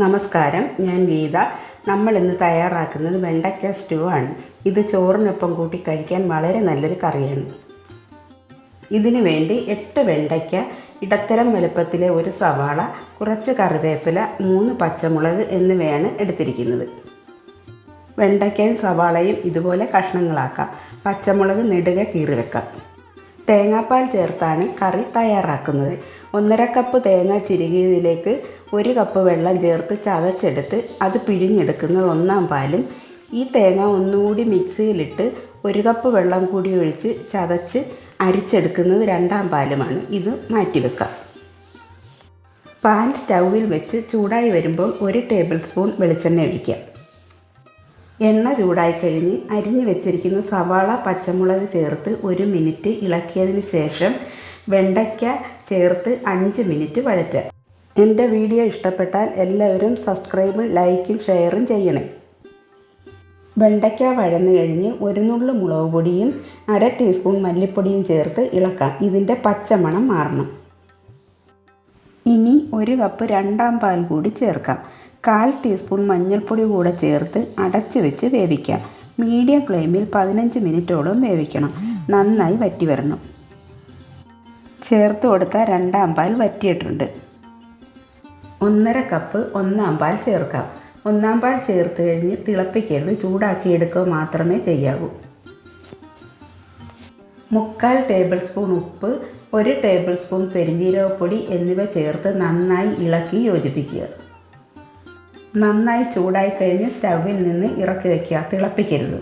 നമസ്കാരം ഞാൻ ഗീത. നമ്മൾ ഇന്ന് തയ്യാറാക്കുന്നത് വെണ്ടയ്ക്ക സ്റ്റൂ ആണ്. ഇത് ചോറിനൊപ്പം കൂട്ടി കഴിക്കാൻ വളരെ നല്ലൊരു കറിയാണ്. ഇതിനു വേണ്ടി എട്ട് വെണ്ടയ്ക്ക ഇടത്തരം വലുപ്പത്തിലെ ഒരു സവാള കുറച്ച് കറിവേപ്പില മൂന്ന് പച്ചമുളക് എന്നിവയാണ് എടുത്തിരിക്കുന്നത്. വെണ്ടയ്ക്കയും സവാളയും ഇതുപോലെ കഷ്ണങ്ങളാക്കാം. പച്ചമുളക് നെടുക കീറി വെക്കാം. തേങ്ങാപ്പാൽ ചേർത്താണ് കറി തയ്യാറാക്കുന്നത്. ഒന്നര കപ്പ് തേങ്ങ ചിരുകിയതിലേക്ക് ഒരു കപ്പ് വെള്ളം ചേർത്ത് ചതച്ചെടുത്ത് അത് പിഴിഞ്ഞെടുക്കുന്നത് ഒന്നാം പാലും ഈ തേങ്ങ ഒന്നുകൂടി മിക്സിയിലിട്ട് ഒരു കപ്പ് വെള്ളം കൂടി ഒഴിച്ച് ചതച്ച് അരിച്ചെടുക്കുന്നത് രണ്ടാം പാലുമാണ്. ഇത് മാറ്റിവെക്കാം. പാൻ സ്റ്റൗവിൽ വെച്ച് ചൂടായി വരുമ്പോൾ ഒരു ടേബിൾ സ്പൂൺ വെളിച്ചെണ്ണ ഒഴിക്കാം. എണ്ണ ചൂടായി കഴിഞ്ഞ് അരിഞ്ഞു വെച്ചിരിക്കുന്ന സവാള പച്ചമുളക് ചേർത്ത് ഒരു മിനിറ്റ് ഇളക്കിയതിന് ശേഷം വെണ്ടയ്ക്ക ചേർത്ത് അഞ്ച് മിനിറ്റ് വഴറ്റുക. എന്റെ വീഡിയോ ഇഷ്ടപ്പെട്ടാൽ എല്ലാവരും സബ്സ്ക്രൈബും ലൈക്കും ഷെയറും ചെയ്യണേ. വെണ്ടയ്ക്ക വഴന്നു കഴിഞ്ഞ് ഒരു നുള്ളു മുളക് പൊടിയും അര ടീസ്പൂൺ മല്ലിപ്പൊടിയും ചേർത്ത് ഇളക്കാം. ഇതിന്റെ പച്ചമണം മാറണം. ഇനി ഒരു കപ്പ് രണ്ടാം പാൽ കൂടി ചേർക്കാം. കാൽ ടീസ്പൂൺ മഞ്ഞൾപ്പൊടി കൂടെ ചേർത്ത് അടച്ചു വെച്ച് വേവിക്കാം. മീഡിയം ഫ്ലെയിമിൽ പതിനഞ്ച് മിനിറ്റോളം വേവിക്കണം. നന്നായി വറ്റി വരണം. ചേർത്ത് കൊടുത്ത രണ്ടാം പാൽ വറ്റിയിട്ടുണ്ട്. ഒന്നര കപ്പ് ഒന്നാം പാൽ ചേർക്കാം. ഒന്നാം പാൽ ചേർത്ത് കഴിഞ്ഞ് തിളപ്പിക്കരുത്. ചൂടാക്കി എടുക്കുക മാത്രമേ ചെയ്യാവൂ. മുക്കാൽ ടേബിൾ സ്പൂൺ ഉപ്പ് ഒരു ടേബിൾ സ്പൂൺ പെരിഞ്ജീരകപ്പൊടി എന്നിവ ചേർത്ത് നന്നായി ഇളക്കി യോജിപ്പിക്കുക. നന്നായി ചൂടായി കഴിഞ്ഞ് സ്റ്റൗവിൽ നിന്ന് ഇറക്കി വയ്ക്കുക തിളപ്പിക്കരുത്.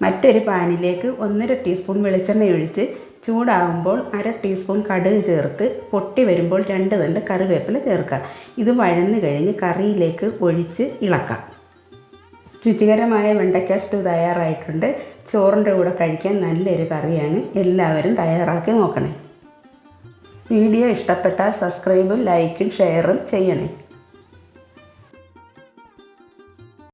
മറ്റൊരു പാനിലേക്ക് ഒന്നര ടീസ്പൂൺ വെളിച്ചെണ്ണ ഒഴിച്ച് ചൂടാകുമ്പോൾ അര ടീസ്പൂൺ കടുക് ചേർത്ത് പൊട്ടി വരുമ്പോൾ രണ്ട് തണ്ട് കറിവേപ്പില ചേർക്കുക. ഇത് വഴന്നു കഴിഞ്ഞ് കറിയിലേക്ക് ഒഴിച്ച് ഇളക്കാം. രുചികരമായ വെണ്ടയ്ക്ക സ്റ്റൂ തയ്യാറായിട്ടുണ്ട്. ചോറിന്റെ കൂടെ കഴിക്കാൻ നല്ലൊരു കറിയാണ്. എല്ലാവരും തയ്യാറാക്കി നോക്കണേ. വീഡിയോ ഇഷ്ടപ്പെട്ടാൽ സബ്സ്ക്രൈബും ലൈക്കും ഷെയറും ചെയ്യണേ.